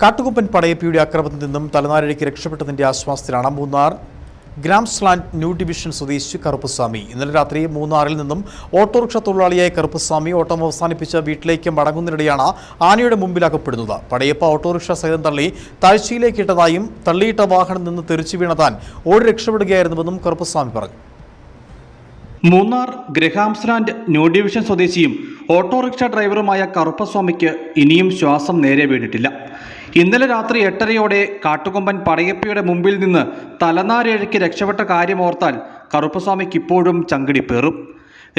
കാട്ടുകുപ്പൻ പടയപ്പിയുടെ അക്രമത്തിൽ നിന്നും തലനാരിഴയ്ക്ക് രക്ഷപ്പെട്ടതിന്റെ ആശ്വാസത്തിലാണ് മൂന്നാർ. ഗ്രാംസ്ലാൻഡ് ന്യൂ ഡിവിഷൻ സ്വദേശി കറുപ്പസ്വാമി. ഇന്നലെ രാത്രി മൂന്നാറിൽ നിന്നും ഓട്ടോറിക്ഷ തൊഴിലാളിയായ കറുപ്പസ്വാമി ഓട്ടം അവസാനിപ്പിച്ച വീട്ടിലേക്ക് മടങ്ങുന്നതിനിടെയാണ് ആനയുടെ മുമ്പിൽ അകപ്പെടുന്നത്. പടയപ്പ ഓട്ടോറിക്ഷ സഹിതം തള്ളി താഴ്ചയിലേക്ക് ഇട്ടതായും തള്ളിയിട്ട വാഹനം നിന്ന് തെറിച്ചു വീണതാൻ ഓടി രക്ഷപ്പെടുകയായിരുന്നുവെന്നും കറുപ്പസ്വാമി പറഞ്ഞു. മൂന്നാർ ഗ്രഹാംസ്ലാൻഡ് ന്യൂ ഡിവിഷൻ സ്വദേശിയും ഓട്ടോറിക്ഷ ഡ്രൈവറുമായ കറുപ്പസ്വാമിക്ക് ഇനിയും ശ്വാസം നേരെ വീണിട്ടില്ല. ഇന്നലെ രാത്രി എട്ടരയോടെ കാട്ടുകൊമ്പൻ പടയപ്പയുടെ മുമ്പിൽ നിന്ന് തലനാരിഴയ്ക്ക് രക്ഷപ്പെട്ട കാര്യമോർത്താൽ കറുപ്പസ്വാമിക്ക് ഇപ്പോഴും ചങ്കിടിപ്പേറും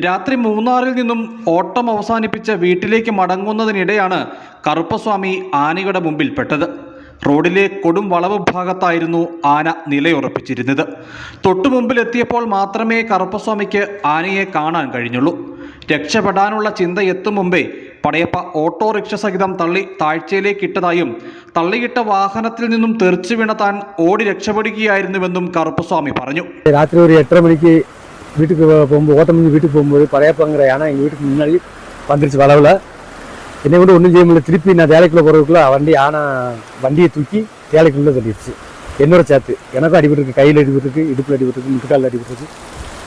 രാത്രി മൂന്നാറിൽ നിന്നും ഓട്ടം അവസാനിപ്പിച്ച് വീട്ടിലേക്ക് മടങ്ങുന്നതിനിടെയാണ് കറുപ്പസ്വാമി ആനയുടെ മുമ്പിൽ പെട്ടത് റോഡിലെ കൊടും വളവ് ഭാഗത്തായിരുന്നു ആന നിലയുറപ്പിച്ചിരുന്നത് തൊട്ടു മുമ്പിലെത്തിയപ്പോൾ മാത്രമേ കറുപ്പസ്വാമിക്ക് ആനയെ കാണാൻ കഴിഞ്ഞുള്ളൂ രക്ഷപ്പെടാനുള്ള ചിന്ത എത്തും മുമ്പേ പടയപ്പ ഓട്ടോറിക്ഷ സഹിതം തള്ളി താഴ്ചയിലേക്ക് ഇട്ടതായും തള്ളിയിട്ട വാഹനത്തിൽ നിന്നും തെറിച്ചു വീണ താൻ ഓടി രക്ഷപ്പെടുകയായിരുന്നുവെന്നും കറുപ്പസ്വാമി പറഞ്ഞു ராத்திரி ஒரு எட்டரை மணிக்கு வீட்டுக்கு போகும்போது ஓட்டம் முடிஞ்சு வீட்டுக்கு போகும்போது பழையப்பங்கிற யானை எங்கள் வீட்டுக்கு முன்னாடி வந்துருச்சு வளவில் என்னை விட ஒன்றும் செய்ய முடியல திருப்பி நான் வேலைக்குள்ளே போகிறதுக்குள்ள வண்டி ஆனால் வண்டியை தூக்கி வேலைக்குள்ளே தள்ளிடுச்சு. என்னோட சேர்த்து. எனக்கும் அடிபட்டுருக்கு. கையில் அடிபட்டுருக்கு இடுப்பில் அடிபட்டுருக்கு முட்டுக்காலில் அடிபட்டுருக்கு.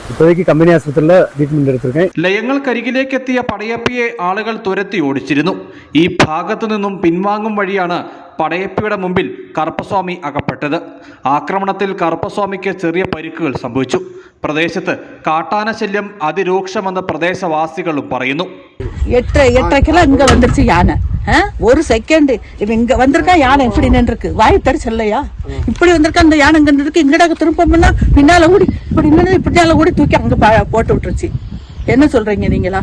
ഇപ്പോഴേക്ക് കമ്പനി ആശുപത്രിയിൽ ട്രീറ്റ്മെന്റ് എടുത്തിരിക്കേ ലയങ്ങൾക്കരികിലേക്ക് എത്തിയ പടയപ്പിയെ ആളുകൾ തുരത്തി ഓടിച്ചിരുന്നു. ഈ ഭാഗത്തു നിന്നും പിൻവാങ്ങും വഴിയാണ് പടയപ്പിയുടെ മുമ്പിൽ കറുപ്പസ്വാമി അകപ്പെട്ടത്. ആക്രമണത്തിൽ കറുപ്പസ്വാമിക്ക് ചെറിയ പരിക്കുകൾ സംഭവിച്ചു. പ്രദേശത്ത് കാട്ടാനശല്യം അതിരൂക്ഷമെന്ന് പ്രദേശവാസികളും പറയുന്നു. എട്ട് എട്ടരക്കെല്ലാം ഇങ്ങ ஒரு செகண்ட் இவன் இங்க வந்திருக்கா யானை இப்படி நின்றுருக்கு வாய் தடிச்சு இல்லையா இப்படி வந்திருக்கா அந்த யானை இங்க நின்றுருக்கு இங்கடா திரும்பம்னா பின்னால ஓடி இப்படி நின்று பின்னால ஓடி தூக்கி அங்க ப- போட்டு விட்டுருச்சு என்ன சொல்றீங்க நீங்களா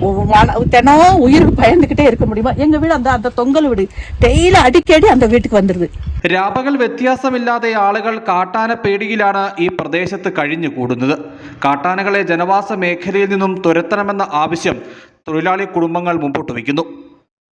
ஒ- வான- தினம் உயிருக்கு பயந்துகிட்டே இருக்க முடியுமா எங்க வீடு அந்த அந்த தொங்கல் வீடு டெய்லி அடிக்கடி அந்த வீட்டுக்கு வந்துருது രാപകൽ വ്യത്യാസമില്ലാതെ ആളുകൾ കാട്ടാന പേടിയിലാണ് ഈ പ്രദേശത്ത് കഴിഞ്ഞുകൂടുന്നത് കാട്ടാനകളെ ജനവാസ മേഖലയിൽ നിന്നും തുരത്തണമെന്ന ആവശ്യം തൊഴിലാളി കുടുംബങ്ങൾ മുമ്പോട്ട് വയ്ക്കുന്നു